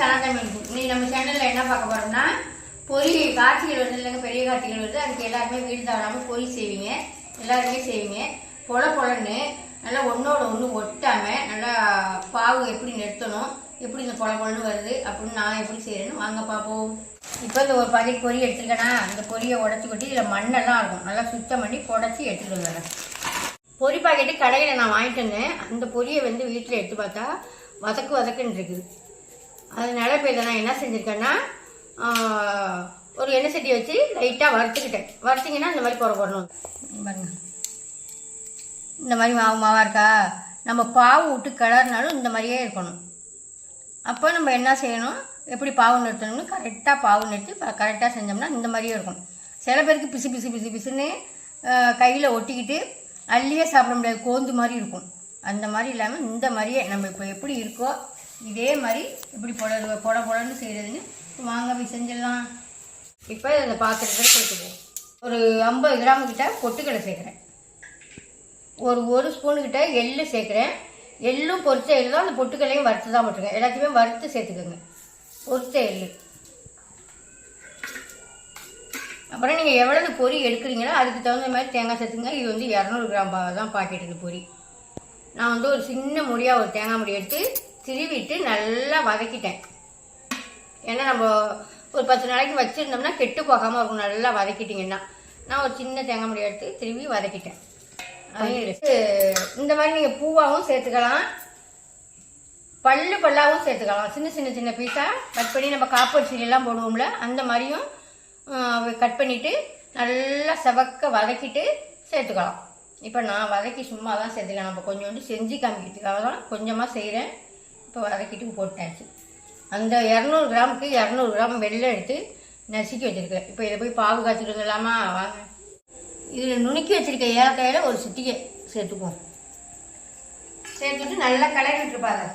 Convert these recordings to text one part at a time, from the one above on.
தனத்தன்மை இருக்கும் நீ நம்ம சேனல்ல என்ன பார்க்க போறோம்னா பொரி காட்சிகள் வருது இல்லைங்க பெரிய காட்சிகள் வருது அதுக்கு எல்லாருமே வீடு தவறாமல் பொரி செய்வீங்க. எல்லாருமே செய்வீங்க. பொல பொலன்னு நல்லா ஒன்றோட ஒன்று ஒட்டாம நல்லா பாவு எப்படி நிறுத்தணும் எப்படி இந்த பொல பொலன்னு வருது அப்படின்னு நான் எப்படி செய்யறேன்னு வாங்க பார்ப்போம். இப்போ இந்த ஒரு பாக்கெட் பொறி எடுத்துருக்கேன்னா அந்த பொரியை உடச்சி கொட்டி இதில் மண்ணெல்லாம் இருக்கும். நல்லா சுத்தம் பண்ணி புடச்சி எடுத்துட்டு வந்துடுறேன். பொரி பாக்கெட்டு கடையில் நான் வாங்கிட்டு வந்தேன். அந்த பொரியை வந்து வீட்டில் எடுத்து பார்த்தா வதக்கு வதக்குன்னு இருக்குது. அதனால இப்போ இதை நான் என்ன செஞ்சுருக்கேன்னா ஒரு எண்ணெய் சட்டி வச்சு லைட்டாக வறுத்துக்கிட்டேன். வறுத்திங்கன்னா இந்த மாதிரி போகிற போடணும். பாருங்க. இந்த மாதிரி மாவு மாவாக இருக்கா? நம்ம பாவு விட்டு கிளறினாலும் இந்த மாதிரியே இருக்கணும். அப்போ நம்ம என்ன செய்யணும்? எப்படி பாவு நிறுத்தணும்னு கரெக்டாக பாவு நிறுத்தி கரெக்டாக செஞ்சோம்னா இந்த மாதிரியே இருக்கும். சில பேருக்கு பிசு பிசு பிசு பிசுன்னு கையில் ஒட்டிக்கிட்டு அள்ளியே சாப்பிட முடியாது. கோந்து மாதிரி இருக்கும். அந்த மாதிரி இல்லாமல் இந்த மாதிரியே நம்ம இப்போ எப்படி இருக்கோ இதே மாதிரி இப்படி பொட பொட பொடன்னு செய்கிறதுன்னு வாங்க போய் செஞ்சிடலாம். இப்போ இந்த பாத்திரத்தில் சேர்த்துக்குவோம் ஒரு ஐம்பது கிராம் கிட்ட பொட்டுக்கடலை சேர்க்குறேன். ஒரு ஒரு ஸ்பூனுக்கிட்ட எள்ளு சேர்க்குறேன். எள்ளும் பொரிச்ச எள்ளு தான் அந்த பொட்டுக்கடையும் வறுத்து தான் போட்டுருக்கேன். எல்லாத்தையுமே வறுத்து சேர்த்துக்கோங்க. பொரிச்ச எள்ளு. அப்புறம் நீங்கள் எவ்வளவு பொரி எடுக்கிறீங்களோ அதுக்கு தகுந்த மாதிரி தேங்காய் சேர்த்துங்க. இது வந்து இரநூறு கிராம் தான் பாக்கெட் இது பொரி. நான் வந்து ஒரு சின்ன முடியாக ஒரு தேங்காய் முடி எடுத்து திருவிட்டு நல்லா வதக்கிட்டேன். ஏன்னா நம்ம ஒரு பத்து நாளைக்கு வச்சுருந்தோம்னா கெட்டு போகாமல் இருக்கும். நல்லா வதக்கிட்டிங்கன்னா. நான் ஒரு சின்ன தேங்காய் முடி எடுத்து திருவி வதக்கிட்டேன். இந்த மாதிரி நீங்கள் பூவாகவும் சேர்த்துக்கலாம். பல்லு பல்லாவும் சேர்த்துக்கலாம். சின்ன சின்ன சின்ன பீஸாக கட் பண்ணி நம்ம காப்பரிசிலாம் போடுவோம்ல அந்த மாதிரியும் கட் பண்ணிவிட்டு நல்லா செவக்க வதக்கிட்டு சேர்த்துக்கலாம். இப்போ நான் வதக்கி சும்மா தான் சேர்த்துக்கலாம் நம்ம கொஞ்சோண்டு செஞ்சு காமிக்கிறதுக்காக தான் கொஞ்சமாக செய்கிறேன் இப்போ வதக்கிட்டு போட்டாச்சு. அந்த இரநூறு கிராமுக்கு இரநூறு கிராம் வெள்ளை எடுத்து நசுக்கி வச்சுருக்கேன். இப்போ இதை போய் பாவு காய்ச்சிட்டு வந்துடலாமா? வாங்க. இதில் நுணுக்கி வச்சுருக்க ஏலக்காயில் ஒரு சிட்டிகை சேர்த்துக்குவோம். சேர்த்துட்டு நல்லா கலக்கி விட்டுருப்பாங்க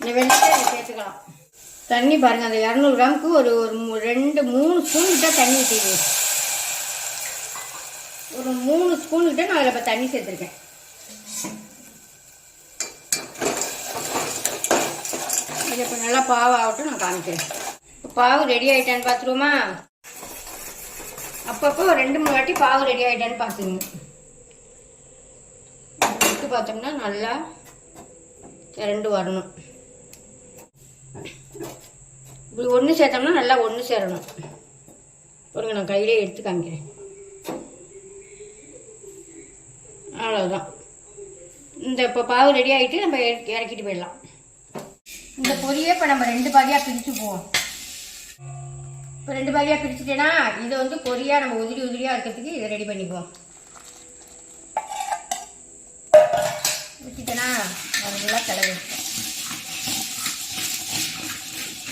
இந்த வெள்ளத்தை சேர்த்துக்கலாம். தண்ணி பாருங்கள் அந்த இரநூறு கிராமுக்கு ஒரு ஒரு ரெண்டு மூணு ஸ்பூன் கிட்ட தண்ணி ஊற்றிடுங்க ஒரு மூணு ஸ்பூன் கிட்ட நான் அதில் இப்போ தண்ணி சேர்த்துருக்கேன். இது இப்போ நல்லா பாவு ஆகட்டும் நான் காமிக்கிறேன். பாவு ரெடி ஆகிட்டான்னு பார்த்துருவோமா அப்பப்போ ரெண்டு மூணு வாட்டி பாவு ரெடி ஆகிட்டான்னு பார்த்துருங்க விட்டு பார்த்தோம்னா நல்லா ரெண்டு வரணும். இப்படி ஒன்று சேர்த்தோம்னா நல்லா ஒன்று சேரணும். பாருங்க நான் கையிலே எடுத்து காமிக்கிறேன். அவ்வளோதான் இந்த இப்போ பாவு ரெடி ஆகிட்டு நம்ம இறக்கிட்டு போயிடலாம். இந்த பொரியை இப்போ நம்ம ரெண்டு பாதியாக பிரித்து போவோம் இப்போ ரெண்டு பாதியாக பிரிச்சுட்டேன்னா இதை வந்து பொரியாக நம்ம உதிரி உதிரியாக இருக்கிறதுக்கு இதை ரெடி பண்ணிக்குவோம். ஊற்றிட்டேன்னா நல்லா கிளறி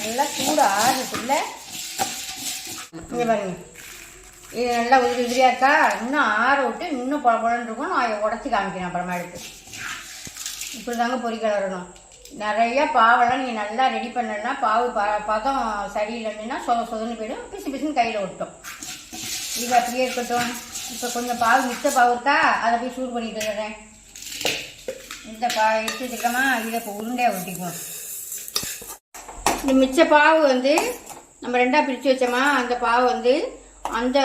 நல்லா சூடு ஆறுறதுக்குள்ள இங்கே பாருங்க. இது நல்லா உதிரி உதிரியாக இருக்கா? இன்னும் ஆற விட்டு இன்னும் பொல இருக்கும் நான் உடச்சி காமிக்கிறேன் அப்புறமா எடுத்து. இப்படி தாங்க பொறி கிளறணும். நிறைய பாவெல்லாம் நீங்கள் நல்லா ரெடி பண்ணலன்னா பாவு ப பதம் சரியில்லைன்னா சொத சொதன்னு போயிடும். பிசு பிசுன்னு கையில் விட்டோம் இது அப்படியே இருக்கட்டும். இப்போ கொஞ்சம் பாவு மிச்ச பாவு இருக்கா? அதை போய் சூடு பண்ணிட்டு இருக்கிறேன் இந்த பா எடுத்து வச்சுக்கலாமா இதை இப்போ உருண்டையாக ஊற்றிக்குவோம் இந்த மிச்ச பாவு வந்து நம்ம ரெண்டாக பிரித்து வச்சோமா அந்த பாவு வந்து அந்த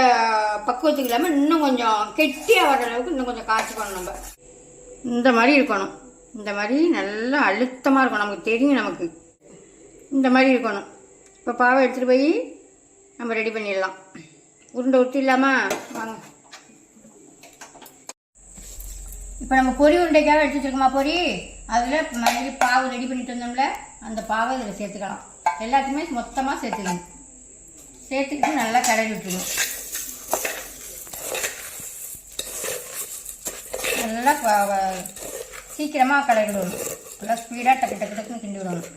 பக்குவத்துக்கு இல்லாமல் இன்னும் கொஞ்சம் கெட்டியாக வர அளவுக்கு இன்னும் கொஞ்சம் காய்ச்சிக்கணும் நம்ம. இந்த மாதிரி இருக்கணும். இந்த மாதிரி நல்லா அழுத்தமாக இருக்கும் நமக்கு தெரியும் நமக்கு. இந்த மாதிரி இருக்கணும். இப்போ பாவை எடுத்துகிட்டு போய் நம்ம ரெடி பண்ணிடலாம். உருண்டை ஊற்றிடலாமா வாங்க. இப்போ நம்ம பொரி உருண்டைக்காக எடுத்து வச்சுருக்கோமா பொரி அதில் மறுபடியும் பாவு ரெடி பண்ணிட்டு வந்தோம்ல அந்த பாவை இதில் சேர்த்துக்கலாம். எல்லாத்தையுமே மொத்தமாக சேர்த்துக்கணும். சேர்த்துக்கிட்டு நல்லா கலரி விட்டுருவோம் நல்லா சீக்கிரமாக கலக்கிடுவோம் நல்லா ஸ்பீடாக டக்கு டக்கு டக்குன்னு கிண்டி விடணும்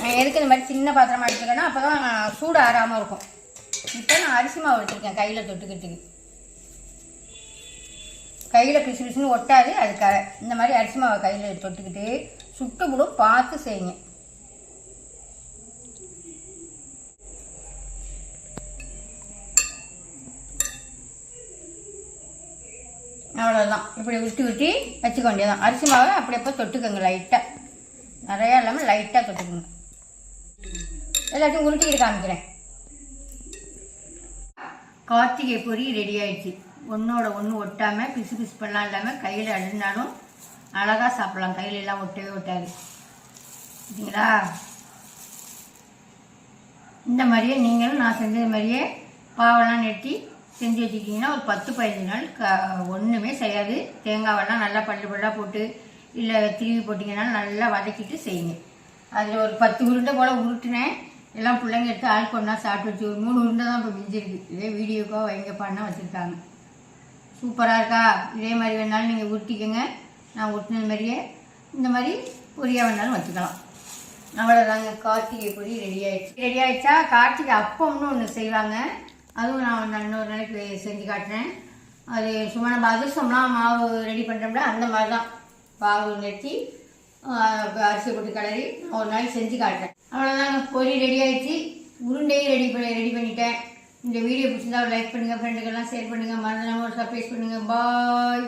நான் எதுக்கு இந்த மாதிரி சின்ன பாத்திரமாக எடுத்துக்கேன்னா அப்போ தான் சூடு ஆறாமல் இருக்கும். இப்போ நான் அரிசி மாவு எடுத்துருக்கேன் கையில் தொட்டுக்கிட்டு கையில் பிசு பிசுன்னு ஒட்டாது அதுக்காக. இந்த மாதிரி அரிசி மாவை கையில் தொட்டுக்கிட்டு சுட்டு கூட பார்த்து செய்யுங்க. அவ்வளோதான் இப்படி விட்டு விட்டி வச்சுக்க வேண்டியதான் அரிசி மாவை அப்படி அப்போ தொட்டுக்கோங்க லைட்டாக நிறையா இல்லாமல் லைட்டாக தொட்டுக்கோங்க. எல்லாத்தையும் உருட்டிக்கிட்டு காமிக்கிறேன். கார்த்திகை பொறி ரெடி ஆயிடுச்சு. ஒன்றோட ஒன்று ஒட்டாமல் பிசு பிசுப்பெல்லாம் இல்லாமல் கையில் அழுந்தாலும் அழகாக சாப்பிட்லாம். கையில எல்லாம் ஒட்டவே ஒட்டாது. சரிங்களா? இந்த மாதிரியே நீங்களும் நான் செஞ்சது மாதிரியே பாவெல்லாம் நெட்டி செஞ்சு வச்சுக்கிட்டிங்கன்னா ஒரு பத்து பதினஞ்சு நாள் க ஒன்றுமே செய்யாது. தேங்காவெல்லாம் நல்லா பல்லு பல்லாக போட்டு இல்லை திருவி போட்டிங்கன்னா நல்லா வதக்கிட்டு செய்யுங்க. அதில் ஒரு பத்து உருண்டை போல் உருட்டினேன். எல்லாம் பிள்ளைங்க எடுத்து ஆள் கொண்டா சாப்பிட்டு வச்சு ஒரு மூணு உருண்டை தான் இப்போ மிஞ்சிருக்கு இதே வீடியோக்கோ வைங்கப்பான்னா வச்சுருக்காங்க. சூப்பராக இருக்கா? இதே மாதிரி வேணாலும் நீங்கள் உருட்டிக்கோங்க. நான் ஒட்டினது மாதிரியே இந்த மாதிரி பொரியாக வேணாலும் வச்சுக்கலாம். அவ்வளோதாங்க கார்த்திகை பொரி ரெடி ஆயிடுச்சு. ரெடி ஆயிடுச்சா? கார்த்திகை அப்பம்னு ஒன்று செய்வாங்க. அதுவும் நான் நான் இன்னொரு நாளைக்கு செஞ்சு காட்டுறேன். அது சும்மா நம்ம அதிர்ஷ்டம்லாம் மாவு ரெடி பண்ணுறோம்ல அந்த மாதிரி தான் பாவு நெட்டி அரிசி போட்டு கிளறி நான் ஒரு நாளைக்கு செஞ்சு காட்டுறேன். அவ்வளோதாங்க பொறி ரெடி ஆகிடுச்சு உருண்டையும் ரெடி பண்ணி ரெடி பண்ணிட்டேன். இந்த வீடியோ பிடிச்சிருந்தா லைக் பண்ணுங்கள் ஃப்ரெண்டுக்கெல்லாம் ஷேர் பண்ணுங்கள் மறந்துடாமல் ஒரு சர்ப்ரைஸ் பண்ணுங்கள் பாய்